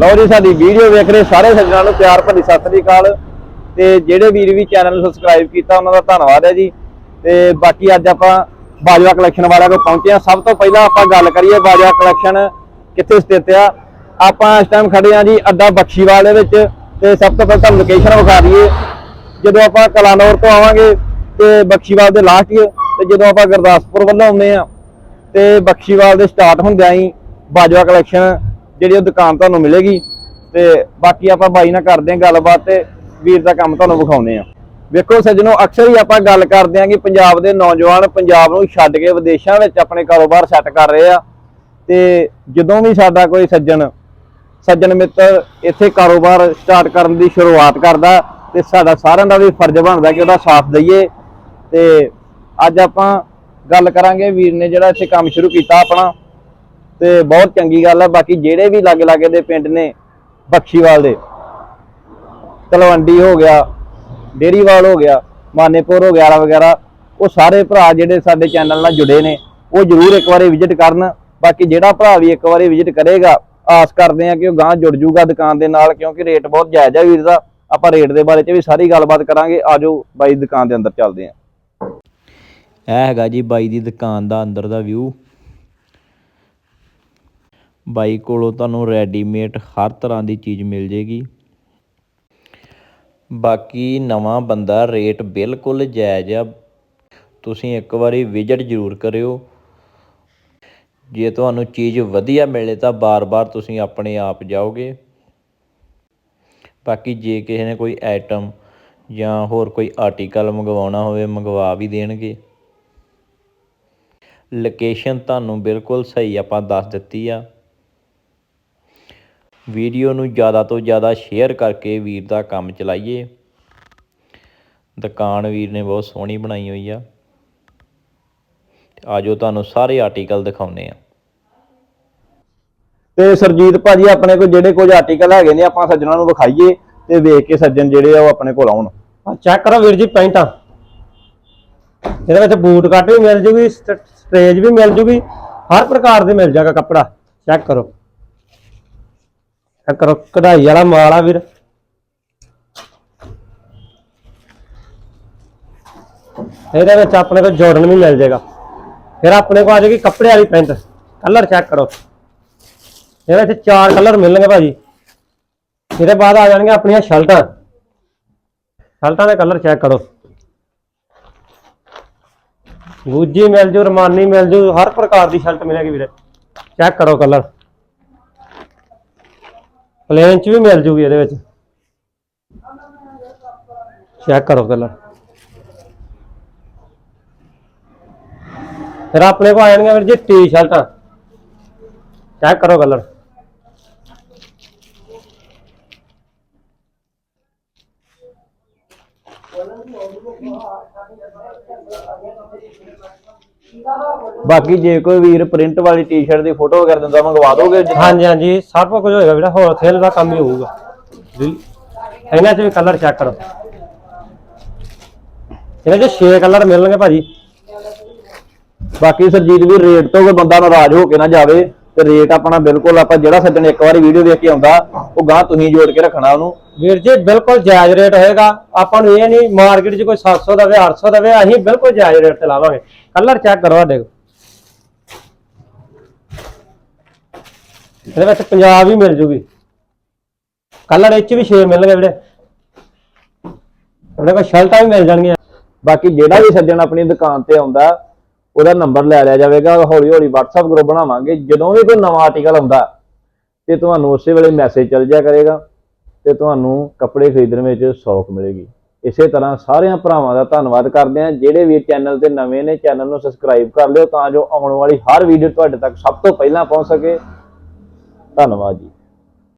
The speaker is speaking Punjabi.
ਲਓ ਜੀ, ਸਾਡੀ ਵੀਡੀਓ ਵੇਖ ਰਹੇ ਸਾਰੇ ਸੱਜਣਾਂ ਨੂੰ ਪਿਆਰ ਭਰੀ ਸਤਿ ਸ੍ਰੀ ਅਕਾਲ। ਤੇ ਜਿਹੜੇ ਵੀਰ ਵੀ ਚੈਨਲ ਨੂੰ ਸਬਸਕ੍ਰਾਈਬ ਕੀਤਾ, ਉਹਨਾਂ ਦਾ ਧੰਨਵਾਦ ਹੈ ਜੀ। ਤੇ ਬਾਕੀ ਅੱਜ ਆਪਾਂ ਬਾਜਵਾ ਕਲੈਕਸ਼ਨ ਵਾਲਿਆਂ ਕੋਲ ਪਹੁੰਚੇ ਆ ਸਭ ਤੋਂ ਪਹਿਲਾਂ ਆਪਾਂ ਗੱਲ ਕਰੀਏ ਬਾਜਵਾ ਕਲੈਕਸ਼ਨ ਕਿੱਥੇ ਸਥਿਤ ਆ। ਆਪਾਂ ਇਸ ਟਾਈਮ ਖੜੇ ਆ ਜੀ ਅੱਡਾ ਬਖਸ਼ੀਵਾਲ ਦੇ ਵਿੱਚ। ਤੇ ਸਭ ਤੋਂ ਪਹਿਲਾਂ ਤੁਹਾਨੂੰ ਲੋਕੇਸ਼ਨ ਵਿਖਾ ਦਈਏ। ਜਦੋਂ ਆਪਾਂ ਕਲਾਨੌਰ ਤੋਂ ਆਵਾਂਗੇ, ਤੇ ਬਖਸ਼ੀਵਾਲ ਦੇ ਲਾਸਟ ਹੀ ਤੇ ਜਦੋਂ ਆਪਾਂ ਗੁਰਦਾਸਪੁਰ ਵੱਲੋਂ ਆਉਂਦੇ ਆ ਤੇ ਬਖਸ਼ੀਵਾਲ ਦੇ ਸਟਾਰਟ ਹੁੰਦਿਆਂ ਹੀ ਬਾਜਵਾ ਕਲੈਕਸ਼ਨ ਜਿਹੜੀ ਉਹ ਦੁਕਾਨ ਤੁਹਾਨੂੰ ਮਿਲੇਗੀ ਤੇ ਬਾਕੀ ਆਪਾਂ ਬਾਈ ਨਾਲ ਕਰਦੇ ਹਾਂ ਗੱਲਬਾਤ ਤੇ ਵੀਰ ਦਾ ਕੰਮ ਤੁਹਾਨੂੰ ਵਿਖਾਉਂਦੇ ਆ ਵੇਖੋ ਸੱਜਣੋ, ਅਕਸਰ ਹੀ ਆਪਾਂ ਗੱਲ ਕਰਦੇ ਹਾਂ ਕਿ ਪੰਜਾਬ ਦੇ ਨੌਜਵਾਨ ਪੰਜਾਬ ਨੂੰ ਛੱਡ ਕੇ ਵਿਦੇਸ਼ਾਂ ਵਿੱਚ ਆਪਣੇ ਕਾਰੋਬਾਰ ਸੈੱਟ ਕਰ ਰਹੇ ਆ ਤੇ ਜਦੋਂ ਵੀ ਸਾਡਾ ਕੋਈ ਸੱਜਣ ਸੱਜਣ ਮਿੱਤਰ ਇੱਥੇ ਕਾਰੋਬਾਰ ਸਟਾਰਟ ਕਰਨ ਦੀ ਸ਼ੁਰੂਆਤ ਕਰਦਾ ਤੇ ਸਾਡਾ ਸਾਰਿਆਂ ਦਾ ਵੀ ਫਰਜ਼ ਬਣਦਾ ਕਿ ਉਹਦਾ ਸਾਥ ਦਈਏ ਤੇ ਅੱਜ ਆਪਾਂ ਗੱਲ ਕਰਾਂਗੇ, ਵੀਰ ਨੇ ਜਿਹੜਾ ਇੱਥੇ ਕੰਮ ਸ਼ੁਰੂ ਕੀਤਾ ਆਪਣਾ। ਤੇ ਬਹੁਤ ਚੰਗੀ ਗੱਲ ਹੈ ਬਾਕੀ ਜਿਹੜੇ ਵੀ ਲਾਗੇ ਲਾਗੇ ਦੇ ਪਿੰਡ ਨੇ, ਬਖਸ਼ੀਵਾਲ ਦੇ, ਤਲਵੰਡੀ ਹੋ ਗਿਆ, ਡੇਰੀਵਾਲ ਹੋ ਗਿਆ, ਮਾਨੇਪੁਰ ਹੋ ਗਿਆ ਵਗੈਰਾ, ਉਹ ਸਾਰੇ ਭਰਾ ਜਿਹੜੇ ਸਾਡੇ ਚੈਨਲ ਨਾਲ ਜੁੜੇ ਨੇ, ਉਹ ਜਰੂਰ ਇੱਕ ਵਾਰੀ ਵਿਜ਼ਿਟ ਕਰਨ। ਬਾਕੀ ਜਿਹੜਾ ਭਰਾ ਵੀ ਇੱਕ ਵਾਰੀ ਵਿਜ਼ਿਟ ਕਰੇਗਾ, ਆਸ ਕਰਦੇ ਆ ਕਿ ਉਹ ਗਾਂ ਜੁੜ ਜੂਗਾ ਦੁਕਾਨ ਦੇ ਨਾਲ, ਕਿਉਂਕਿ ਰੇਟ ਬਹੁਤ ਜਾਇਜ਼ ਹੈ ਵੀਰ ਦਾ। ਆਪਾਂ ਰੇਟ ਦੇ ਬਾਰੇ ਚ ਵੀ ਸਾਰੀ ਗੱਲਬਾਤ ਕਰਾਂਗੇ। ਆਜੋ ਬਾਈ ਦੀ ਦੁਕਾਨ ਦੇ ਅੰਦਰ ਚੱਲਦੇ ਆ ਇਹ ਹੈਗਾ ਜੀ ਬਾਈ ਦੀ ਦੁਕਾਨ ਦਾ ਅੰਦਰ ਦਾ ਵਿਊ ਬਾਈ ਕੋਲੋਂ ਤੁਹਾਨੂੰ ਰੈਡੀਮੇਡ ਹਰ ਤਰ੍ਹਾਂ ਦੀ ਚੀਜ਼ ਮਿਲ ਜੇਗੀ। ਬਾਕੀ ਨਵਾਂ ਬੰਦਾ ਰੇਟ ਬਿਲਕੁਲ ਜਾਇਜ਼ ਆ। ਤੁਸੀਂ ਇੱਕ ਵਾਰੀ ਵਿਜ਼ਿਟ ਜ਼ਰੂਰ ਕਰਿਓ। ਜੇ ਤੁਹਾਨੂੰ ਚੀਜ਼ ਵਧੀਆ ਮਿਲੇ ਤਾਂ ਬਾਰ-ਬਾਰ ਤੁਸੀਂ ਆਪਣੇ ਆਪ ਜਾਓਗੇ। ਬਾਕੀ ਜੇ ਕਿਸੇ ਨੇ ਕੋਈ ਆਈਟਮ ਜਾਂ ਹੋਰ ਕੋਈ ਆਰਟੀਕਲ ਮੰਗਵਾਉਣਾ ਹੋਵੇ, ਮੰਗਵਾ ਵੀ ਦੇਣਗੇ। ਲੋਕੇਸ਼ਨ ਤੁਹਾਨੂੰ ਬਿਲਕੁਲ ਸਹੀ ਆਪਾਂ ਦੱਸ ਦਿੱਤੀ ਆ। ਵੀਡੀਓ ਨੂੰ ਜ਼ਿਆਦਾ ਤੋਂ ਜ਼ਿਆਦਾ ਸ਼ੇਅਰ ਕਰਕੇ ਵੀਰ ਦਾ ਕੰਮ ਚਲਾਈਏ। ਦੁਕਾਨ ਵੀਰ ਨੇ ਬਹੁਤ ਸੋਹਣੀ ਬਣਾਈ ਹੋਈ ਆ। ਆਜੋ ਤੁਹਾਨੂੰ ਸਾਰੇ ਆਰਟੀਕਲ ਦਿਖਾਉਨੇ ਆ। ਤੇ ਸਰਜੀਤ ਭਾਜੀ ਆਪਣੇ ਕੋਲ ਜਿਹੜੇ ਕੁਝ ਆਰਟੀਕਲ ਹੈਗੇ ਨੇ ਆਪਾਂ ਸੱਜਣਾ ਨੂੰ ਵਿਖਾਈਏ ਤੇ ਵੇਖ ਕੇ ਸੱਜਣ ਜਿਹੜੇ ਆ ਉਹ ਆਪਣੇ ਕੋਲ ਆਉਣ। ਆ ਚੈੱਕ ਕਰੋ ਵੀਰ ਜੀ ਪੈਂਟਾਂ। ਇਹਦੇ ਵਿੱਚ ਬੂਟ ਕੱਟ ਵੀ ਮਿਲ ਜੂਗੀ ਸਟ- ਸਟ੍ਰੇਜ ਵੀ ਮਿਲ ਜੂਗੀ ਹਰ ਪ੍ਰਕਾਰ ਦੇ ਮਿਲ ਜਾਗਾ ਕੱਪੜਾ। ਚੈੱਕ ਕਰੋ। ਚੈੱਕ ਕਰੋ ਕਢਾਈ ਵਾਲਾ ਮਾਲ ਆ ਵੀਰ। ਇਹਦੇ ਵਿੱਚ ਆਪਣੇ ਕੋਲ ਜਾਰਡਨ ਵੀ ਮਿਲ ਜਾਏਗਾ। ਫਿਰ ਆਪਣੇ ਕੋਲ ਆ ਜਾਏਗੀ ਕੱਪੜੇ ਵਾਲੀ ਪੈਂਟ। ਕਲਰ ਚੈੱਕ ਕਰੋ। ਇਹਦੇ ਵਿੱਚ ਚਾਰ ਕਲਰ ਮਿਲਣਗੇ ਭਾਜੀ। ਇਹਦੇ ਬਾਅਦ ਆ ਜਾਣਗੇ ਆਪਣੀਆਂ ਸ਼ਰਟਾਂ। ਸ਼ਰਟਾਂ ਦੇ ਕਲਰ ਚੈੱਕ ਕਰੋ। ਗੂਜੀ ਮਿਲ ਜੂ, ਰਮਾਨੀ ਮਿਲ ਜੂ, ਹਰ ਪ੍ਰਕਾਰ ਦੀ ਸ਼ਰਟ ਮਿਲੇਗੀ ਵੀਰੇ। ਚੈੱਕ ਕਰੋ ਕਲਰ ਪਲੇਨ ਚ ਵੀ ਮਿਲ ਜੂਗੀ ਇਹਦੇ ਵਿੱਚ। ਚੈੱਕ ਕਰੋ ਕਲਰ ਫਿਰ ਆਪਣੇ ਕੋਲ ਆ ਜਾਣਗੀਆਂ ਵੀਰ ਜੀ ਟੀ-ਸ਼ਰਟਾਂ ਚੈੱਕ ਕਰੋ ਕਲਰ ਬਾਕੀ ਜੇ ਕੋਈ ਵੀਰ ਪ੍ਰਿੰਟ ਵਾਲੀ ਟੀ-ਸ਼ਰਟ ਦੀ ਫੋਟੋ ਵਗੈਰਾ ਦਿੰਦਾ ਮੰਗਵਾ ਦੋਗੇ ਹਾਂਜੀ ਹਾਂਜੀ ਸਭ ਕੁਝ ਹੋਏਗਾ ਵੀਰਾ ਹੋਲਸੇਲ ਦਾ ਕੰਮ ਹੀ ਹੋਊਗਾ। ਜੀ। ਇਹਨਾਂ 'ਚ ਵੀ ਕਲਰ ਚੈੱਕ ਕਰੋ। ਇਹਨਾਂ 'ਚ 6 ਕਲਰ ਮਿਲਣਗੇ ਭਾਜੀ। ਬਾਕੀ ਸਰਜੀਤ ਵੀ ਰੇਟ ਤੋਂ ਕੋਈ ਬੰਦਾ ਨਾਰਾਜ਼ ਹੋ ਕੇ ਨਾ ਜਾਵੇ। ਤੇ ਰੇਟ ਆਪਣਾ ਬਿਲਕੁਲ ਆਪਾਂ ਜਿਹੜਾ ਸੱਜਣ ਇੱਕ ਵਾਰੀ ਵੀਡੀਓ ਦੇਖ ਕੇ ਆਉਂਦਾ ਉਹ ਗਾਂ ਤੁਸੀਂ ਜੋੜ ਕੇ ਰੱਖਣਾ ਉਹਨੂੰ। ਵੀਰ ਜੀ ਬਿਲਕੁਲ ਜਾਇਜ਼ ਰੇਟ ਹੋਏਗਾ। ਆਪਾਂ ਨੂੰ ਇਹ ਨਹੀਂ ਮਾਰਕੀਟ 'ਚ ਕੋਈ 700 ਦਵੇ 800 ਦਵੇ ਅਸੀਂ ਬਿਲਕੁਲ ਜਾਇਜ਼ ਰੇਟ ਤੇ ਲਾਵਾਂਗੇ। ਕਲਰ ਚੈੱਕ ਕਰੋ ਸਾਡੇ ਇਹਦੇ ਵਿੱਚ ਪੰਜਾਬ ਹੀ ਮਿਲ ਜੂਗੀ। ਕਲਰ ਇਹ 'ਚ ਵੀ 6 ਮਿਲਣਗੇ ਵੀਰੇ। ਆਪਣੇ ਕੋਲ ਸ਼ਰਟਾਂ ਵੀ ਮਿਲ ਜਾਣਗੀਆਂ। ਬਾਕੀ ਜਿਹੜਾ ਵੀ ਸੱਜਣ ਆਪਣੀ ਦੁਕਾਨ ਤੇ ਆਉਂਦਾ ਉਹਦਾ ਨੰਬਰ ਲੈ ਲਿਆ ਜਾਵੇਗਾ ਹੌਲੀ ਹੌਲੀ WhatsApp ਗਰੁੱਪ ਬਣਾਵਾਂਗੇ। ਜਦੋਂ ਵੀ ਕੋਈ ਨਵਾਂ ਆਰਟੀਕਲ ਆਉਂਦਾ, ਤੇ ਤੁਹਾਨੂੰ ਉਸੇ ਵੇਲੇ ਮੈਸੇਜ ਚੱਲ ਜਾਇਆ ਕਰੇਗਾ ਤੇ ਤੁਹਾਨੂੰ ਕੱਪੜੇ ਖਰੀਦਣ ਵਿੱਚ ਸੌਖ ਮਿਲੇਗੀ। ਇਸੇ ਤਰ੍ਹਾਂ ਸਾਰਿਆਂ ਭਰਾਵਾਂ ਦਾ ਧੰਨਵਾਦ ਕਰਦੇ ਹਾਂ। ਜਿਹੜੇ ਵੀ ਚੈਨਲ ਤੇ ਨਵੇਂ ਨੇ ਚੈਨਲ ਨੂੰ ਸਬਸਕ੍ਰਾਈਬ ਕਰ ਲਿਓ ਤਾਂ ਜੋ ਆਉਣ ਵਾਲੀ ਹਰ ਵੀਡੀਓ ਤੁਹਾਡੇ ਤੱਕ ਸਭ ਤੋਂ ਪਹਿਲਾਂ ਪਹੁੰਚ ਸਕੇ। ਧੰਨਵਾਦ ਜੀ।